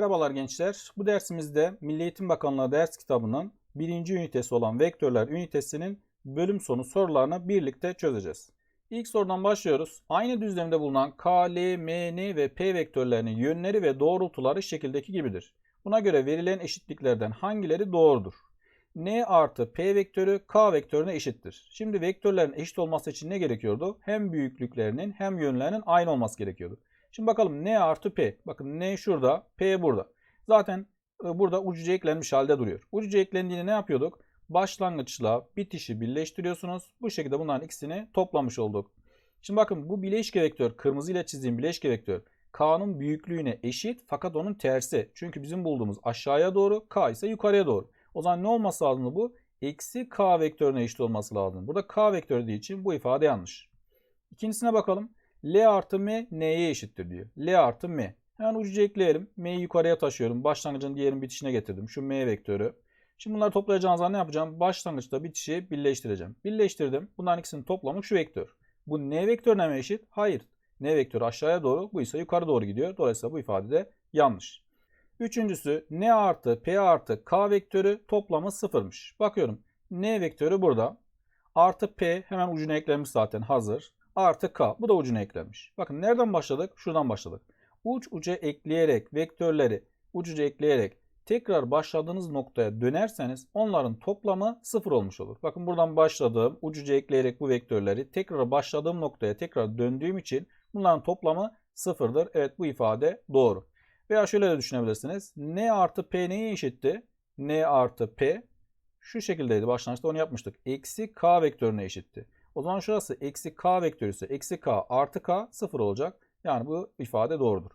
Merhabalar gençler. Bu dersimizde Milli Eğitim Bakanlığı ders kitabının birinci ünitesi olan vektörler ünitesinin bölüm sonu sorularını birlikte çözeceğiz. İlk sorudan başlıyoruz. Aynı düzlemde bulunan K, L, M, N ve P vektörlerinin yönleri ve doğrultuları şekildeki gibidir. Buna göre verilen eşitliklerden hangileri doğrudur? N artı P vektörü K vektörüne eşittir. Şimdi vektörlerin eşit olması için ne gerekiyordu? Hem büyüklüklerinin hem yönlerinin aynı olması gerekiyordu. Şimdi bakalım N artı P. Bakın N şurada, P burada. Zaten e, burada ucuca eklenmiş halde duruyor. Ucuca eklendiğinde ne yapıyorduk? Başlangıçla bitişi birleştiriyorsunuz. Bu şekilde bunların ikisini toplamış olduk. Şimdi bakın bu bileşke vektör, kırmızı ile çizdiğim bileşke vektör K'nın büyüklüğüne eşit fakat onun tersi. Çünkü bizim bulduğumuz aşağıya doğru, K ise yukarıya doğru. O zaman ne olması lazım bu? Eksi K vektörüne eşit olması lazım. Burada K vektörü dediği için bu ifade yanlış. İkincisine bakalım. L artı M N'ye eşittir diyor. L artı M. Hemen ucuca ekleyelim. M'yi yukarıya taşıyorum. Başlangıcın diğerin bitişine getirdim. Şu M vektörü. Şimdi bunları toplayacağım zaman ne yapacağım? Başlangıçta bitişi birleştireceğim. Birleştirdim. Bunların ikisinin toplamı şu vektör. Bu N vektörüne mi eşit? Hayır. N vektörü aşağıya doğru. Bu ise yukarı doğru gidiyor. Dolayısıyla bu ifade de yanlış. Üçüncüsü N artı P artı K vektörü toplamı sıfırmış. Bakıyorum. N vektörü burada. Artı P hemen ucuna eklenmiş zaten hazır artı k. Bu da ucuna eklenmiş. Bakın nereden başladık? Şuradan başladık. Uç uca ekleyerek vektörleri uç uca ekleyerek tekrar başladığınız noktaya dönerseniz onların toplamı sıfır olmuş olur. Bakın buradan başladığım uç uca ekleyerek bu vektörleri tekrar başladığım noktaya tekrar döndüğüm için bunların toplamı sıfırdır. Evet bu ifade doğru. Veya şöyle de düşünebilirsiniz. N artı P neye eşitti? N artı P şu şekildeydi başlangıçta onu yapmıştık. Eksi K vektörüne eşitti. O zaman şurası eksi k vektörü ise eksi k artı k sıfır olacak. Yani bu ifade doğrudur.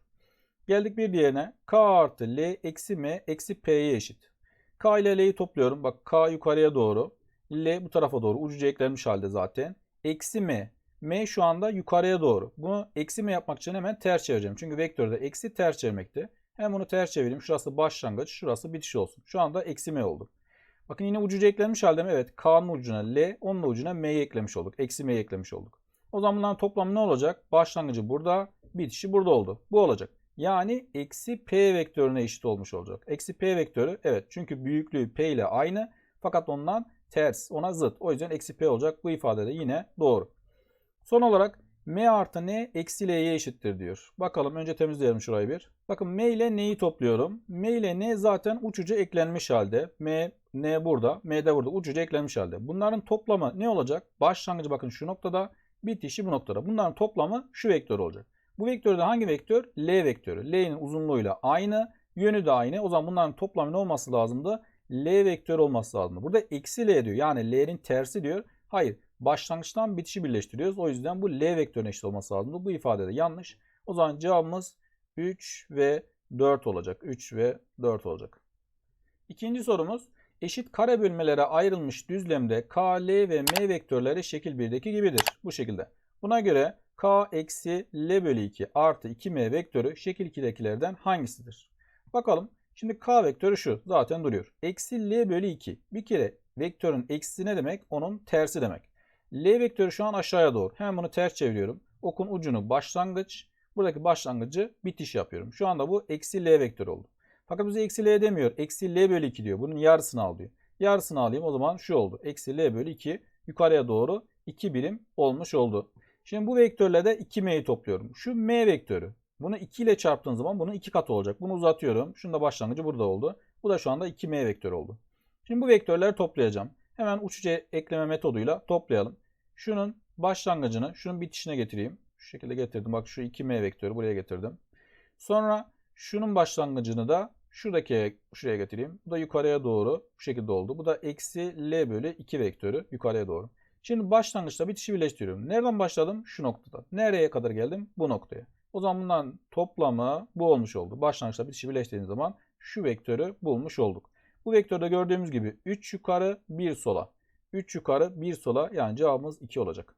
Geldik bir diğerine. k artı l eksi m eksi p'ye eşit. k ile l'yi topluyorum. Bak k yukarıya doğru. l bu tarafa doğru ucuca eklenmiş halde zaten. Eksi m. m şu anda yukarıya doğru. Bunu eksi m yapmak için hemen ters çevireceğim. Çünkü vektörde eksi ters çevirmekti. Hem bunu ters çevireyim. Şurası başlangıç, şurası bitiş olsun. Şu anda eksi m oldu. Bakın yine ucuca eklenmiş halde mi? Evet. K'nın ucuna L, onun ucuna M'yi eklemiş olduk. Eksi M'yi eklemiş olduk. O zaman bunların toplamı ne olacak? Başlangıcı burada, bitişi burada oldu. Bu olacak. Yani eksi P vektörüne eşit olmuş olacak. Eksi P vektörü evet çünkü büyüklüğü P ile aynı fakat ondan ters, ona zıt. O yüzden eksi P olacak. Bu ifade de yine doğru. Son olarak M artı N eksi L'ye eşittir diyor. Bakalım önce temizleyelim şurayı bir. Bakın M ile N'yi topluyorum. M ile N zaten uçucu eklenmiş halde. M N burada, M de burada ucuca eklenmiş halde. Bunların toplamı ne olacak? Başlangıcı bakın şu noktada, bitişi bu noktada. Bunların toplamı şu vektör olacak. Bu vektörde hangi vektör? L vektörü. L'nin uzunluğuyla aynı, yönü de aynı. O zaman bunların toplamı ne olması lazımdı? L vektörü olması lazımdı. Burada eksi L diyor. Yani L'nin tersi diyor. Hayır. Başlangıçtan bitişi birleştiriyoruz. O yüzden bu L vektörüne eşit olması lazımdı. Bu ifade de yanlış. O zaman cevabımız 3 ve 4 olacak. 3 ve 4 olacak. İkinci sorumuz eşit kare bölmelere ayrılmış düzlemde K, L ve M vektörleri şekil 1'deki gibidir. Bu şekilde. Buna göre K eksi L bölü 2 artı 2M vektörü şekil 2'dekilerden hangisidir? Bakalım. Şimdi K vektörü şu. Zaten duruyor. Eksi L bölü 2. Bir kere vektörün eksisi ne demek? Onun tersi demek. L vektörü şu an aşağıya doğru. Hemen bunu ters çeviriyorum. Okun ucunu başlangıç. Buradaki başlangıcı bitiş yapıyorum. Şu anda bu eksi L vektörü oldu. Fakat bize eksi L demiyor. Eksi L bölü 2 diyor. Bunun yarısını al diyor. Yarısını alayım o zaman şu oldu. Eksi L bölü 2 yukarıya doğru 2 birim olmuş oldu. Şimdi bu vektörle de 2M'yi topluyorum. Şu M vektörü. Bunu 2 ile çarptığın zaman bunun 2 katı olacak. Bunu uzatıyorum. Şunda başlangıcı burada oldu. Bu da şu anda 2M vektörü oldu. Şimdi bu vektörleri toplayacağım. Hemen uç ekleme metoduyla toplayalım. Şunun başlangıcını şunun bitişine getireyim. Şu şekilde getirdim. Bak şu 2M vektörü buraya getirdim. Sonra Şunun başlangıcını da şuradaki şuraya getireyim. Bu da yukarıya doğru bu şekilde oldu. Bu da eksi L bölü 2 vektörü yukarıya doğru. Şimdi başlangıçta bitişi birleştiriyorum. Nereden başladım? Şu noktada. Nereye kadar geldim? Bu noktaya. O zaman bundan toplamı bu olmuş oldu. Başlangıçta bitişi birleştirdiğimiz zaman şu vektörü bulmuş olduk. Bu vektörde gördüğümüz gibi 3 yukarı 1 sola. 3 yukarı 1 sola yani cevabımız 2 olacak.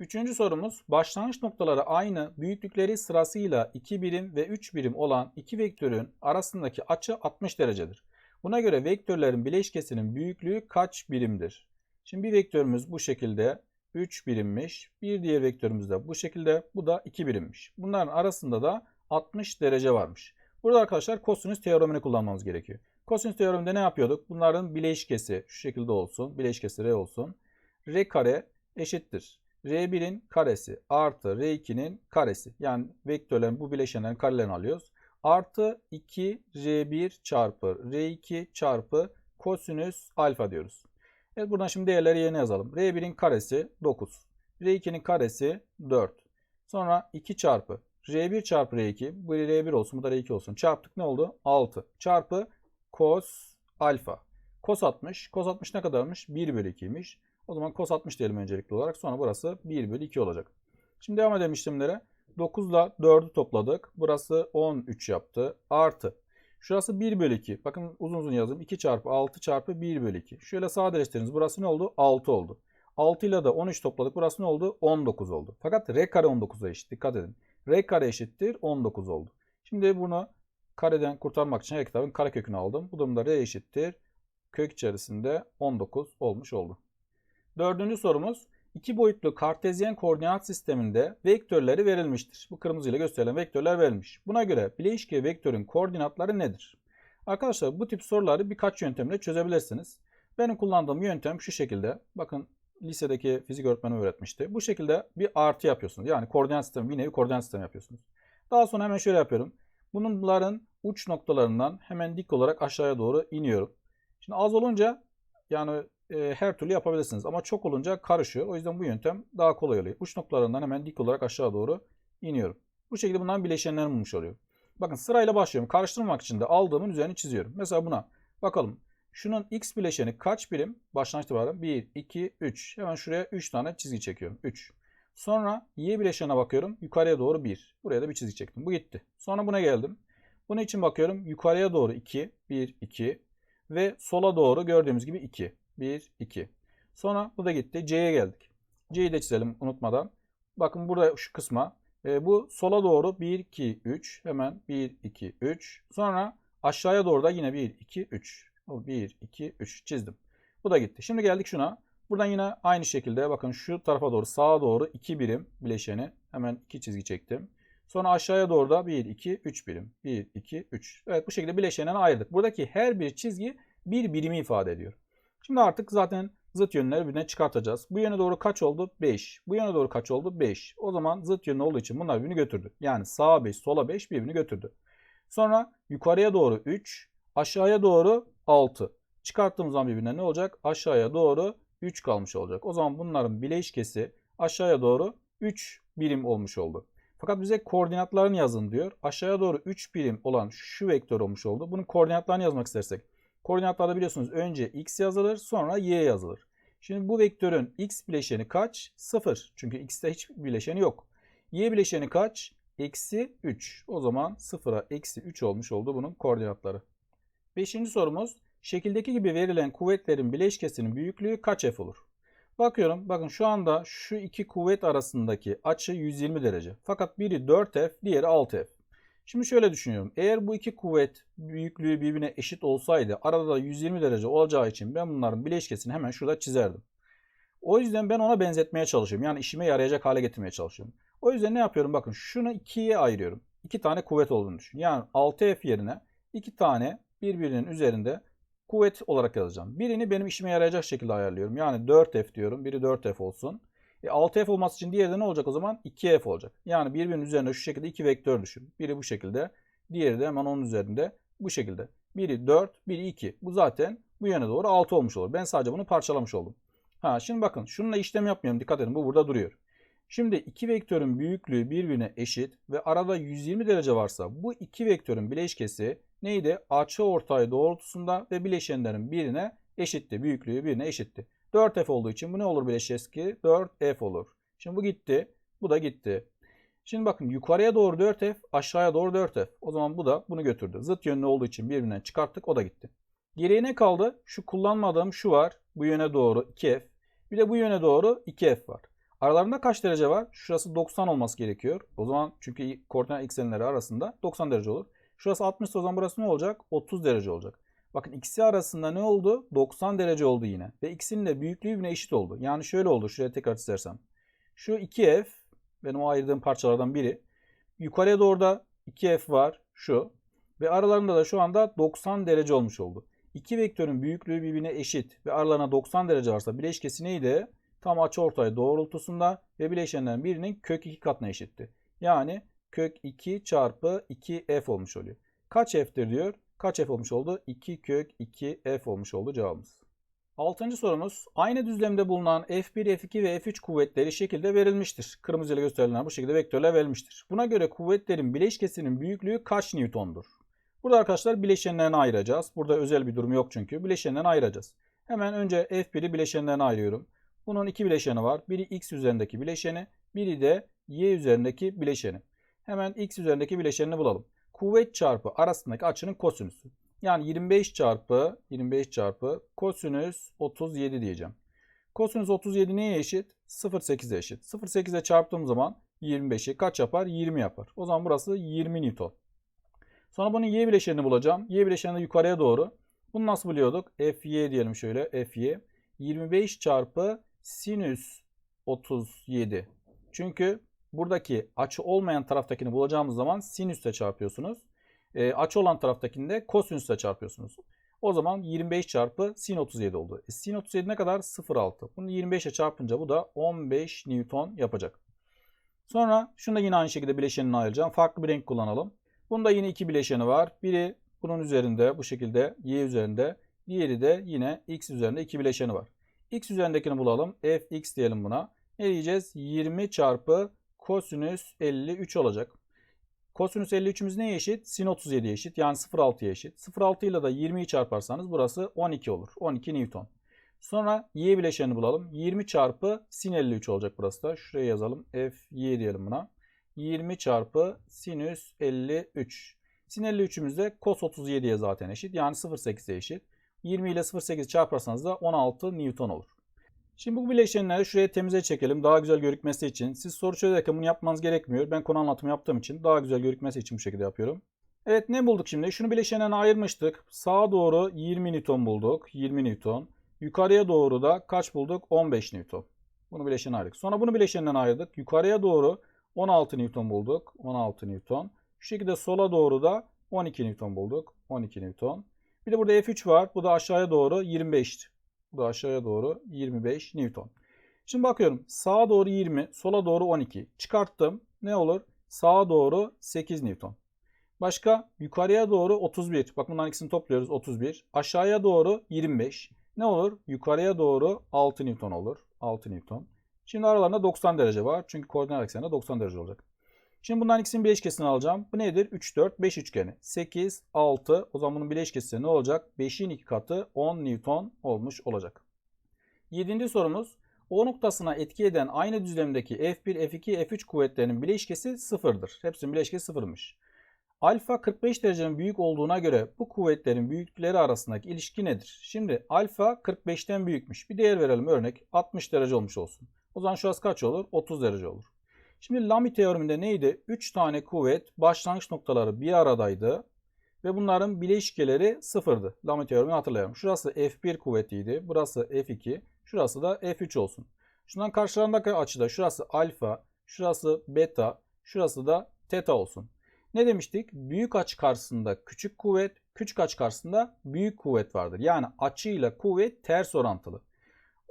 Üçüncü sorumuz başlangıç noktaları aynı büyüklükleri sırasıyla 2 birim ve 3 birim olan iki vektörün arasındaki açı 60 derecedir. Buna göre vektörlerin bileşkesinin büyüklüğü kaç birimdir? Şimdi bir vektörümüz bu şekilde 3 birimmiş. Bir diğer vektörümüz de bu şekilde bu da 2 birimmiş. Bunların arasında da 60 derece varmış. Burada arkadaşlar kosinüs teoremini kullanmamız gerekiyor. Kosinüs teoreminde ne yapıyorduk? Bunların bileşkesi şu şekilde olsun. Bileşkesi R olsun. R kare eşittir. R1'in karesi artı R2'nin karesi. Yani vektörlerin bu bileşenlerin karelerini alıyoruz. Artı 2 R1 çarpı R2 çarpı kosinüs alfa diyoruz. Evet buradan şimdi değerleri yerine yazalım. R1'in karesi 9. R2'nin karesi 4. Sonra 2 çarpı R1 çarpı R2. Bu R1 olsun bu da R2 olsun. Çarptık ne oldu? 6. Çarpı cos alfa. Cos 60. Cos 60 ne kadarmış? 1 bölü 2'ymiş. O zaman cos 60 diyelim öncelikli olarak. Sonra burası 1 bölü 2 olacak. Şimdi devam edelim işlemlere. 9 ile 4'ü topladık. Burası 13 yaptı. Artı. Şurası 1 bölü 2. Bakın uzun uzun yazdım. 2 çarpı 6 çarpı 1 bölü 2. Şöyle sadeleştiriniz. Burası ne oldu? 6 oldu. 6 ile de 13 topladık. Burası ne oldu? 19 oldu. Fakat r kare 19'a eşit. Dikkat edin. r kare eşittir 19 oldu. Şimdi bunu kareden kurtarmak için her kitabın kare kökünü aldım. Bu durumda r eşittir. Kök içerisinde 19 olmuş oldu. Dördüncü sorumuz. İki boyutlu kartezyen koordinat sisteminde vektörleri verilmiştir. Bu kırmızıyla gösterilen vektörler verilmiş. Buna göre bileşke vektörün koordinatları nedir? Arkadaşlar bu tip soruları birkaç yöntemle çözebilirsiniz. Benim kullandığım yöntem şu şekilde. Bakın lisedeki fizik öğretmenim öğretmişti. Bu şekilde bir artı yapıyorsunuz. Yani koordinat sistemi, bir nevi koordinat sistemi yapıyorsunuz. Daha sonra hemen şöyle yapıyorum. Bunların uç noktalarından hemen dik olarak aşağıya doğru iniyorum. Şimdi az olunca yani e, her türlü yapabilirsiniz. Ama çok olunca karışıyor. O yüzden bu yöntem daha kolay oluyor. Uç noktalarından hemen dik olarak aşağı doğru iniyorum. Bu şekilde bunların bileşenlerini bulmuş oluyor. Bakın sırayla başlıyorum. Karıştırmamak için de aldığımın üzerini çiziyorum. Mesela buna bakalım. Şunun x bileşeni kaç birim? Baştan itibaren 1, 2, 3. Hemen şuraya 3 tane çizgi çekiyorum. 3. Sonra y bileşenine bakıyorum. Yukarıya doğru 1. Buraya da bir çizgi çektim. Bu gitti. Sonra buna geldim. Bunun için bakıyorum. Yukarıya doğru 2. 1, 2. Ve sola doğru gördüğümüz gibi 2. 1, 2. Sonra bu da gitti. C'ye geldik. C'yi de çizelim unutmadan. Bakın burada şu kısma. E, bu sola doğru 1, 2, 3. Hemen 1, 2, 3. Sonra aşağıya doğru da yine 1, 2, 3. 1, 2, 3 çizdim. Bu da gitti. Şimdi geldik şuna. Buradan yine aynı şekilde bakın şu tarafa doğru sağa doğru 2 birim bileşeni. Hemen 2 çizgi çektim. Sonra aşağıya doğru da 1, 2, 3 birim. 1, 2, 3. Evet bu şekilde bileşenlerini ayırdık. Buradaki her bir çizgi bir birimi ifade ediyor. Şimdi artık zaten zıt yönleri birbirine çıkartacağız. Bu yöne doğru kaç oldu? 5. Bu yöne doğru kaç oldu? 5. O zaman zıt yönlü olduğu için bunlar birbirini götürdü. Yani sağa 5, sola 5 birbirini götürdü. Sonra yukarıya doğru 3, aşağıya doğru 6. Çıkarttığımız zaman birbirine ne olacak? Aşağıya doğru 3 kalmış olacak. O zaman bunların bileşkesi aşağıya doğru 3 birim olmuş oldu. Fakat bize koordinatlarını yazın diyor. Aşağıya doğru 3 birim olan şu vektör olmuş oldu. Bunun koordinatlarını yazmak istersek. Koordinatlarda biliyorsunuz önce x yazılır sonra y yazılır. Şimdi bu vektörün x bileşeni kaç? 0. Çünkü x'te hiç bileşeni yok. Y bileşeni kaç? Eksi 3. O zaman 0'a eksi 3 olmuş oldu bunun koordinatları. Beşinci sorumuz. Şekildeki gibi verilen kuvvetlerin bileşkesinin büyüklüğü kaç f olur? Bakıyorum. Bakın şu anda şu iki kuvvet arasındaki açı 120 derece. Fakat biri 4F, diğeri 6F. Şimdi şöyle düşünüyorum. Eğer bu iki kuvvet büyüklüğü birbirine eşit olsaydı arada da 120 derece olacağı için ben bunların bileşkesini hemen şurada çizerdim. O yüzden ben ona benzetmeye çalışıyorum. Yani işime yarayacak hale getirmeye çalışıyorum. O yüzden ne yapıyorum? Bakın şunu ikiye ayırıyorum. İki tane kuvvet olduğunu düşün. Yani 6F yerine iki tane birbirinin üzerinde kuvvet olarak yazacağım. Birini benim işime yarayacak şekilde ayarlıyorum. Yani 4F diyorum. Biri 4F olsun. E 6F olması için diğeri de ne olacak o zaman? 2F olacak. Yani birbirinin üzerinde şu şekilde iki vektör düşün. Biri bu şekilde. Diğeri de hemen onun üzerinde bu şekilde. Biri 4, biri 2. Bu zaten bu yöne doğru 6 olmuş olur. Ben sadece bunu parçalamış oldum. Ha şimdi bakın şununla işlem yapmıyorum. Dikkat edin bu burada duruyor. Şimdi iki vektörün büyüklüğü birbirine eşit ve arada 120 derece varsa bu iki vektörün bileşkesi neydi? Açı ortay doğrultusunda ve bileşenlerin birine eşitti. Büyüklüğü birine eşitti. 4F olduğu için bu ne olur bileşeski? 4F olur. Şimdi bu gitti. Bu da gitti. Şimdi bakın yukarıya doğru 4F, aşağıya doğru 4F. O zaman bu da bunu götürdü. Zıt yönlü olduğu için birbirinden çıkarttık. O da gitti. Geriye ne kaldı? Şu kullanmadığım şu var. Bu yöne doğru 2F. Bir de bu yöne doğru 2F var. Aralarında kaç derece var? Şurası 90 olması gerekiyor. O zaman çünkü koordinat eksenleri arasında 90 derece olur. Şurası 60 o zaman burası ne olacak? 30 derece olacak. Bakın ikisi arasında ne oldu? 90 derece oldu yine. Ve ikisinin de büyüklüğü birbirine eşit oldu. Yani şöyle oldu. Şuraya tekrar çizersem. Şu 2F benim o ayırdığım parçalardan biri. Yukarıya doğru da 2F var. Şu. Ve aralarında da şu anda 90 derece olmuş oldu. İki vektörün büyüklüğü birbirine eşit ve aralarına 90 derece varsa bileşkesi neydi? Tam açıortay doğrultusunda ve bileşenlerin birinin kök 2 katına eşitti. Yani kök 2 çarpı 2f olmuş oluyor. Kaç f'tir diyor? Kaç f olmuş oldu? 2 kök 2 f olmuş oldu cevabımız. Altıncı sorumuz aynı düzlemde bulunan F1, F2 ve F3 kuvvetleri şekilde verilmiştir. Kırmızı ile gösterilen bu şekilde vektörler verilmiştir. Buna göre kuvvetlerin bileşkesinin büyüklüğü kaç Newton'dur? Burada arkadaşlar bileşenlerini ayıracağız. Burada özel bir durum yok çünkü. Bileşenlerini ayıracağız. Hemen önce F1'i bileşenlerine ayırıyorum. Bunun iki bileşeni var. Biri x üzerindeki bileşeni, biri de y üzerindeki bileşeni. Hemen x üzerindeki bileşenini bulalım. Kuvvet çarpı arasındaki açının kosinüsü. Yani 25 çarpı 25 çarpı kosinüs 37 diyeceğim. Kosinüs 37 neye eşit? 0,8'e eşit. 0,8'e çarptığım zaman 25'i kaç yapar? 20 yapar. O zaman burası 20 Newton. Sonra bunun y bileşenini bulacağım. Y bileşeni yukarıya doğru. Bunu nasıl buluyorduk? Fy diyelim şöyle. Fy. 25 çarpı sinüs 37. Çünkü buradaki açı olmayan taraftakini bulacağımız zaman sinüsle çarpıyorsunuz. E, açı olan taraftakinde kosinüsle çarpıyorsunuz. O zaman 25 çarpı sin 37 oldu. E, sin 37 ne kadar? 0,6. Bunu 25 ile çarpınca bu da 15 Newton yapacak. Sonra şunu da yine aynı şekilde bileşenini ayıracağım. Farklı bir renk kullanalım. Bunda yine iki bileşeni var. Biri bunun üzerinde bu şekilde y üzerinde. Diğeri de yine x üzerinde iki bileşeni var. x üzerindekini bulalım. fx diyelim buna. Ne diyeceğiz? 20 çarpı kosinüs 53 olacak. Kosinüs 53'ümüz neye eşit? Sin 37'ye eşit. Yani 0,6'ya eşit. 0,6 ile de 20'yi çarparsanız burası 12 olur. 12 Newton. Sonra y bileşenini bulalım. 20 çarpı sin 53 olacak burası da. Şuraya yazalım. f y diyelim buna. 20 çarpı sinüs 53. Sin 53'ümüz de cos 37'ye zaten eşit. Yani 0,8'e eşit. 20 ile 0,8 çarparsanız da 16 Newton olur. Şimdi bu bileşenleri şuraya temize çekelim. Daha güzel görükmesi için. Siz soru çözerken bunu yapmanız gerekmiyor. Ben konu anlatımı yaptığım için daha güzel görükmesi için bu şekilde yapıyorum. Evet ne bulduk şimdi? Şunu bileşenlerine ayırmıştık. Sağa doğru 20 Newton bulduk. 20 Newton. Yukarıya doğru da kaç bulduk? 15 Newton. Bunu bileşene ayırdık. Sonra bunu bileşeninden ayırdık. Yukarıya doğru 16 Newton bulduk. 16 Newton. Şu şekilde sola doğru da 12 Newton bulduk. 12 Newton. Bir de burada F3 var. Bu da aşağıya doğru 25. Bu aşağıya doğru 25 Newton. Şimdi bakıyorum. Sağa doğru 20, sola doğru 12. Çıkarttım. Ne olur? Sağa doğru 8 Newton. Başka yukarıya doğru 31. Bak bunların ikisini topluyoruz 31. Aşağıya doğru 25. Ne olur? Yukarıya doğru 6 Newton olur. 6 Newton. Şimdi aralarında 90 derece var. Çünkü koordinat ekseninde 90 derece olacak. Şimdi bunların ikisinin bileşkesini alacağım. Bu nedir? 3, 4, 5 üçgeni. 8, 6. O zaman bunun bileşkesi ne olacak? 5'in 2 katı 10 Newton olmuş olacak. Yedinci sorumuz. O noktasına etki eden aynı düzlemdeki F1, F2, F3 kuvvetlerinin bileşkesi sıfırdır. Hepsinin bileşkesi sıfırmış. Alfa 45 derecenin büyük olduğuna göre bu kuvvetlerin büyüklükleri arasındaki ilişki nedir? Şimdi alfa 45'ten büyükmüş. Bir değer verelim örnek 60 derece olmuş olsun. O zaman şurası kaç olur? 30 derece olur. Şimdi Lamy teoreminde neydi? 3 tane kuvvet başlangıç noktaları bir aradaydı. Ve bunların bileşkeleri sıfırdı. Lamy teoremini hatırlayalım. Şurası F1 kuvvetiydi. Burası F2. Şurası da F3 olsun. Şundan karşılarındaki açıda şurası alfa, şurası beta, şurası da teta olsun. Ne demiştik? Büyük açı karşısında küçük kuvvet, küçük açı karşısında büyük kuvvet vardır. Yani açıyla kuvvet ters orantılı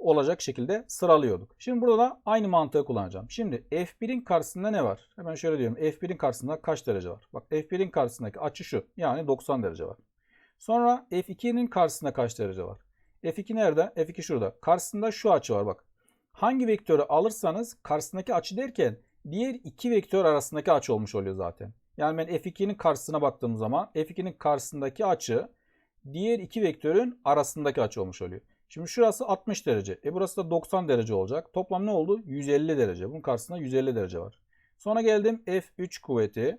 olacak şekilde sıralıyorduk. Şimdi burada da aynı mantığı kullanacağım. Şimdi F1'in karşısında ne var? Hemen şöyle diyorum. F1'in karşısında kaç derece var? Bak F1'in karşısındaki açı şu. Yani 90 derece var. Sonra F2'nin karşısında kaç derece var? F2 nerede? F2 şurada. Karşısında şu açı var bak. Hangi vektörü alırsanız karşısındaki açı derken diğer iki vektör arasındaki açı olmuş oluyor zaten. Yani ben F2'nin karşısına baktığım zaman F2'nin karşısındaki açı diğer iki vektörün arasındaki açı olmuş oluyor. Şimdi şurası 60 derece. E burası da 90 derece olacak. Toplam ne oldu? 150 derece. Bunun karşısında 150 derece var. Sonra geldim F3 kuvveti.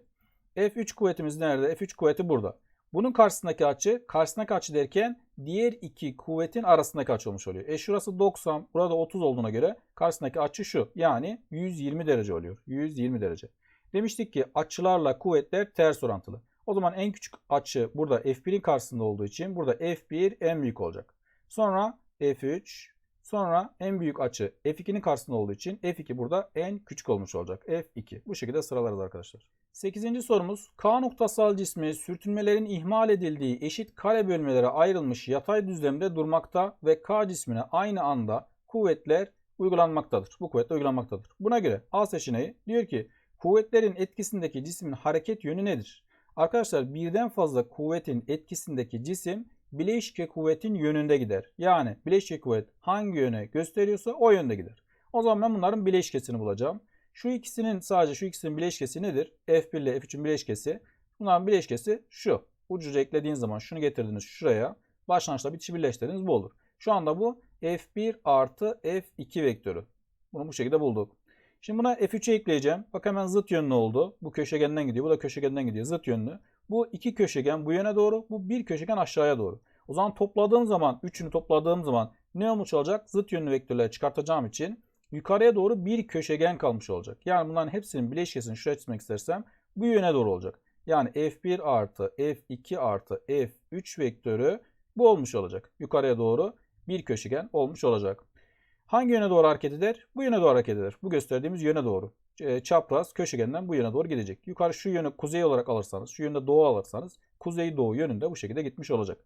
F3 kuvvetimiz nerede? F3 kuvveti burada. Bunun karşısındaki açı, karşısındaki açı derken diğer iki kuvvetin arasındaki açı olmuş oluyor. E şurası 90, burada 30 olduğuna göre karşısındaki açı şu. Yani 120 derece oluyor. 120 derece. Demiştik ki açılarla kuvvetler ters orantılı. O zaman en küçük açı burada F1'in karşısında olduğu için burada F1 en büyük olacak. Sonra F3, Sonra en büyük açı F2'nin karşısında olduğu için F2 burada en küçük olmuş olacak. F2. Bu şekilde sıralarız arkadaşlar. 8. sorumuz K noktasal cismi sürtünmelerin ihmal edildiği eşit kare bölmelere ayrılmış yatay düzlemde durmakta ve K cismine aynı anda kuvvetler uygulanmaktadır. Bu kuvvetler uygulanmaktadır. Buna göre A seçeneği diyor ki kuvvetlerin etkisindeki cismin hareket yönü nedir? Arkadaşlar birden fazla kuvvetin etkisindeki cisim bileşke kuvvetin yönünde gider. Yani bileşke kuvvet hangi yöne gösteriyorsa o yönde gider. O zaman ben bunların bileşkesini bulacağım. Şu ikisinin sadece şu ikisinin bileşkesi nedir? F1 ile F3'ün bileşkesi. Bunların bileşkesi şu. Ucuca eklediğiniz zaman şunu getirdiniz şuraya. Başlangıçta bitişi birleştirdiniz bu olur. Şu anda bu F1 artı F2 vektörü. Bunu bu şekilde bulduk. Şimdi buna F3'e ekleyeceğim. Bak hemen zıt yönlü oldu. Bu köşegenden gidiyor. Bu da köşegenden gidiyor. Zıt yönlü. Bu iki köşegen bu yöne doğru. Bu bir köşegen aşağıya doğru. O zaman topladığım zaman, üçünü topladığım zaman ne olmuş olacak? Zıt yönlü vektörleri çıkartacağım için yukarıya doğru bir köşegen kalmış olacak. Yani bunların hepsinin bileşkesini şuraya çizmek istersem bu yöne doğru olacak. Yani F1 artı F2 artı F3 vektörü bu olmuş olacak. Yukarıya doğru bir köşegen olmuş olacak. Hangi yöne doğru hareket eder? Bu yöne doğru hareket eder. Bu gösterdiğimiz yöne doğru. E, çapraz köşegenden bu yöne doğru gidecek. Yukarı şu yönü kuzey olarak alırsanız, şu yönde doğu alırsanız kuzey doğu yönünde bu şekilde gitmiş olacak.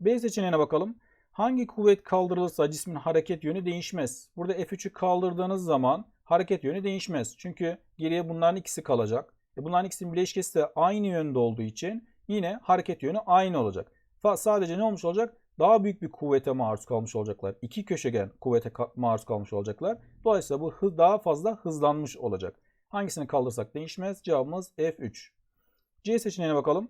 B seçeneğine bakalım. Hangi kuvvet kaldırılırsa cismin hareket yönü değişmez. Burada F3'ü kaldırdığınız zaman hareket yönü değişmez. Çünkü geriye bunların ikisi kalacak. E bunların ikisinin bileşkesi de aynı yönde olduğu için yine hareket yönü aynı olacak. Sadece ne olmuş olacak? Daha büyük bir kuvvete maruz kalmış olacaklar. İki köşegen kuvvete maruz kalmış olacaklar. Dolayısıyla bu hız daha fazla hızlanmış olacak. Hangisini kaldırsak değişmez. Cevabımız F3. C seçeneğine bakalım.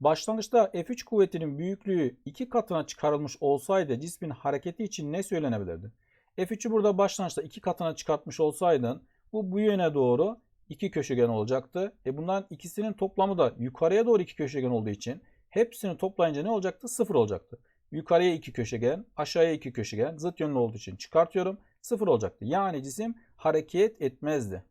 Başlangıçta F3 kuvvetinin büyüklüğü iki katına çıkarılmış olsaydı cismin hareketi için ne söylenebilirdi? F3'ü burada başlangıçta iki katına çıkartmış olsaydın bu bu yöne doğru iki köşegen olacaktı. E bunların ikisinin toplamı da yukarıya doğru iki köşegen olduğu için hepsini toplayınca ne olacaktı? Sıfır olacaktı. Yukarıya iki köşegen, aşağıya iki köşegen zıt yönlü olduğu için çıkartıyorum. Sıfır olacaktı. Yani cisim hareket etmezdi.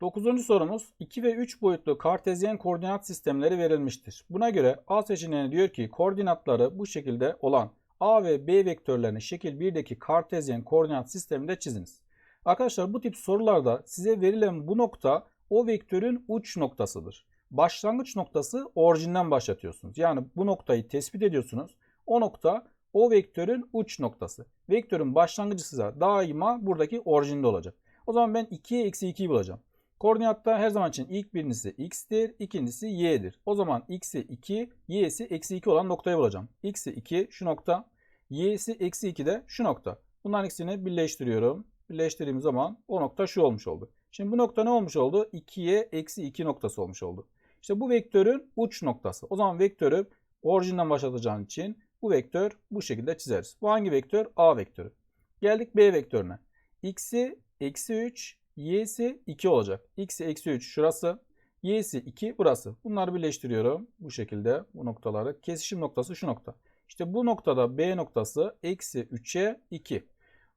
Dokuzuncu sorumuz 2 ve 3 boyutlu kartezyen koordinat sistemleri verilmiştir. Buna göre A seçeneğine diyor ki koordinatları bu şekilde olan A ve B vektörlerini şekil 1'deki kartezyen koordinat sisteminde çiziniz. Arkadaşlar bu tip sorularda size verilen bu nokta o vektörün uç noktasıdır. Başlangıç noktası orijinden başlatıyorsunuz. Yani bu noktayı tespit ediyorsunuz. O nokta o vektörün uç noktası. Vektörün başlangıcı size daima buradaki orijinde olacak. O zaman ben 2'ye eksi 2'yi bulacağım. Koordinatta her zaman için ilk birincisi x'tir, ikincisi y'dir. O zaman x'i 2, y'si eksi 2 olan noktayı bulacağım. x'i 2 şu nokta, y'si eksi 2 de şu nokta. Bunların ikisini birleştiriyorum. Birleştirdiğim zaman o nokta şu olmuş oldu. Şimdi bu nokta ne olmuş oldu? 2'ye eksi 2 noktası olmuş oldu. İşte bu vektörün uç noktası. O zaman vektörü orijinden başlatacağım için bu vektör bu şekilde çizeriz. Bu hangi vektör? A vektörü. Geldik B vektörüne. X'i eksi 3, y'si 2 olacak. X'i eksi 3 şurası. Y'si 2 burası. Bunları birleştiriyorum. Bu şekilde bu noktaları. Kesişim noktası şu nokta. İşte bu noktada B noktası eksi 3'e 2.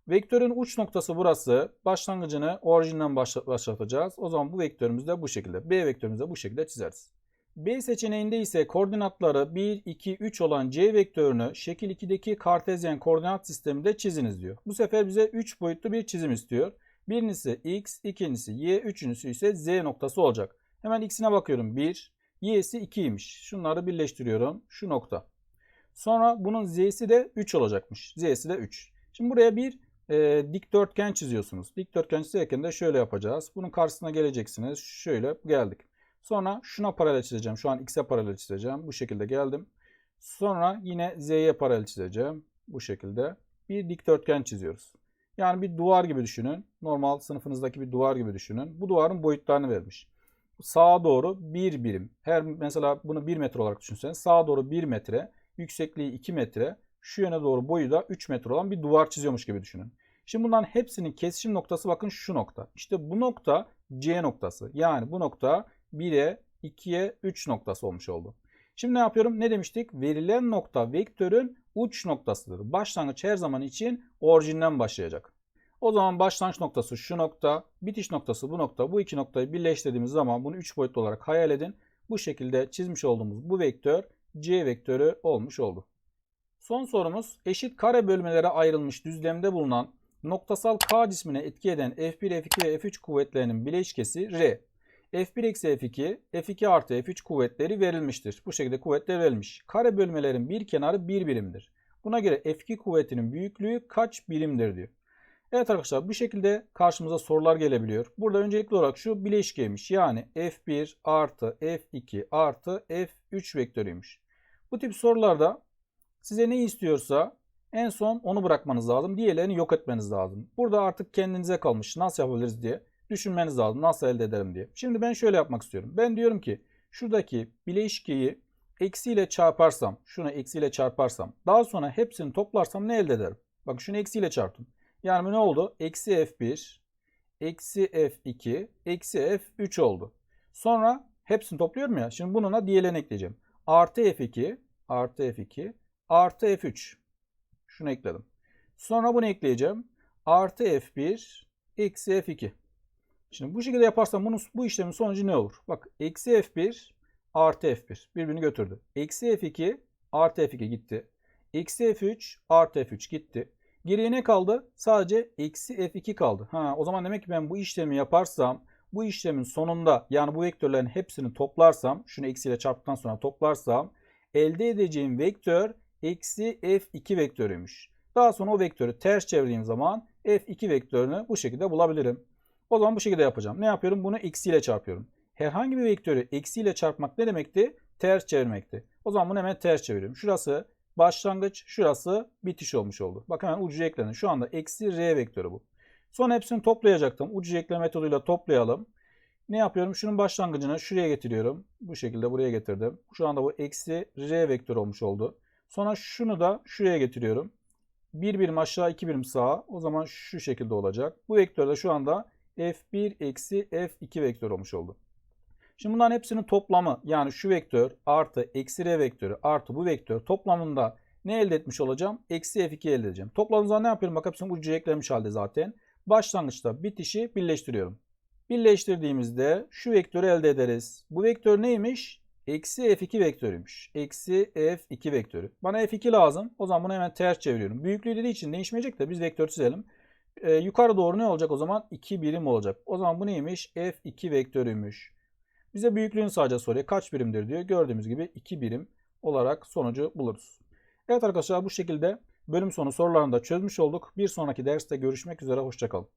Vektörün uç noktası burası. Başlangıcını orijinden başlatacağız. O zaman bu vektörümüz de bu şekilde. B vektörümüzü de bu şekilde çizeriz. B seçeneğinde ise koordinatları 1, 2, 3 olan C vektörünü şekil 2'deki kartezyen koordinat sisteminde çiziniz diyor. Bu sefer bize 3 boyutlu bir çizim istiyor. Birincisi x, ikincisi y, üçüncüsü ise z noktası olacak. Hemen x'ine bakıyorum 1, y'si 2'ymiş. Şunları birleştiriyorum. Şu nokta. Sonra bunun z'si de 3 olacakmış. z'si de 3. Şimdi buraya bir e, dikdörtgen çiziyorsunuz. Dikdörtgen çizerken de şöyle yapacağız. Bunun karşısına geleceksiniz. Şöyle geldik. Sonra şuna paralel çizeceğim. Şu an x'e paralel çizeceğim. Bu şekilde geldim. Sonra yine z'ye paralel çizeceğim. Bu şekilde bir dikdörtgen çiziyoruz. Yani bir duvar gibi düşünün. Normal sınıfınızdaki bir duvar gibi düşünün. Bu duvarın boyutlarını vermiş. Sağa doğru 1 birim. Her mesela bunu 1 metre olarak düşünseniz sağa doğru 1 metre, yüksekliği 2 metre, şu yöne doğru boyu da 3 metre olan bir duvar çiziyormuş gibi düşünün. Şimdi bunların hepsinin kesişim noktası bakın şu nokta. İşte bu nokta C noktası. Yani bu nokta 1'e, 2'ye, 3 noktası olmuş oldu. Şimdi ne yapıyorum? Ne demiştik? Verilen nokta vektörün uç noktasıdır. Başlangıç her zaman için orijinden başlayacak. O zaman başlangıç noktası şu nokta, bitiş noktası bu nokta. Bu iki noktayı birleştirdiğimiz zaman bunu 3 boyutlu olarak hayal edin. Bu şekilde çizmiş olduğumuz bu vektör C vektörü olmuş oldu. Son sorumuz eşit kare bölmelere ayrılmış düzlemde bulunan noktasal K cismine etki eden F1, F2 ve F3 kuvvetlerinin bileşkesi R. F1 eksi F2, F2 artı F3 kuvvetleri verilmiştir. Bu şekilde kuvvetler verilmiş. Kare bölmelerin bir kenarı bir birimdir. Buna göre F2 kuvvetinin büyüklüğü kaç birimdir diyor. Evet arkadaşlar bu şekilde karşımıza sorular gelebiliyor. Burada öncelikli olarak şu bileşkeymiş. Yani F1 artı F2 artı F3 vektörüymüş. Bu tip sorularda size ne istiyorsa en son onu bırakmanız lazım. Diğerlerini yok etmeniz lazım. Burada artık kendinize kalmış. Nasıl yapabiliriz diye düşünmeniz lazım. Nasıl elde ederim diye. Şimdi ben şöyle yapmak istiyorum. Ben diyorum ki şuradaki bileşkeyi eksiyle çarparsam, şunu eksiyle çarparsam, daha sonra hepsini toplarsam ne elde ederim? Bakın şunu eksiyle çarptım. Yani ne oldu? Eksi F1, eksi F2, eksi F3 oldu. Sonra hepsini topluyorum ya. Şimdi bununla diğerlerini ekleyeceğim. Artı F2, artı F2, artı F3. Şunu ekledim. Sonra bunu ekleyeceğim. Artı F1, eksi F2. Şimdi bu şekilde yaparsam bunun, bu işlemin sonucu ne olur? Bak eksi F1 artı F1 birbirini götürdü. Eksi F2 artı F2 gitti. Eksi F3 artı F3 gitti. Geriye ne kaldı? Sadece eksi F2 kaldı. Ha, o zaman demek ki ben bu işlemi yaparsam bu işlemin sonunda yani bu vektörlerin hepsini toplarsam şunu eksiyle çarptıktan sonra toplarsam elde edeceğim vektör eksi F2 vektörüymüş. Daha sonra o vektörü ters çevirdiğim zaman F2 vektörünü bu şekilde bulabilirim. O zaman bu şekilde yapacağım. Ne yapıyorum? Bunu eksiyle çarpıyorum. Herhangi bir vektörü eksiyle çarpmak ne demekti? Ters çevirmekti. O zaman bunu hemen ters çeviriyorum. Şurası başlangıç, şurası bitiş olmuş oldu. Bak hemen ucu ekledim. Şu anda eksi r vektörü bu. Sonra hepsini toplayacaktım. Ucu ekleme metoduyla toplayalım. Ne yapıyorum? Şunun başlangıcını şuraya getiriyorum. Bu şekilde buraya getirdim. Şu anda bu eksi r vektör olmuş oldu. Sonra şunu da şuraya getiriyorum. Bir birim aşağı iki birim sağa. O zaman şu şekilde olacak. Bu vektör de şu anda f1 eksi f2 vektör olmuş oldu. Şimdi bunların hepsinin toplamı yani şu vektör artı eksi r vektörü artı bu vektör toplamında ne elde etmiş olacağım? Eksi f2 elde edeceğim. Toplamında ne yapıyorum? Bak hepsini ucu eklemiş halde zaten. Başlangıçta bitişi birleştiriyorum. Birleştirdiğimizde şu vektörü elde ederiz. Bu vektör neymiş? Eksi f2 vektörüymüş. Eksi f2 vektörü. Bana f2 lazım. O zaman bunu hemen ters çeviriyorum. Büyüklüğü dediği için değişmeyecek de biz vektör çizelim. Ee, yukarı doğru ne olacak o zaman? 2 birim olacak. O zaman bu neymiş? f2 vektörüymüş. Bize büyüklüğünü sadece soruyor. Kaç birimdir diyor. Gördüğümüz gibi 2 birim olarak sonucu buluruz. Evet arkadaşlar bu şekilde bölüm sonu sorularını da çözmüş olduk. Bir sonraki derste görüşmek üzere. Hoşçakalın.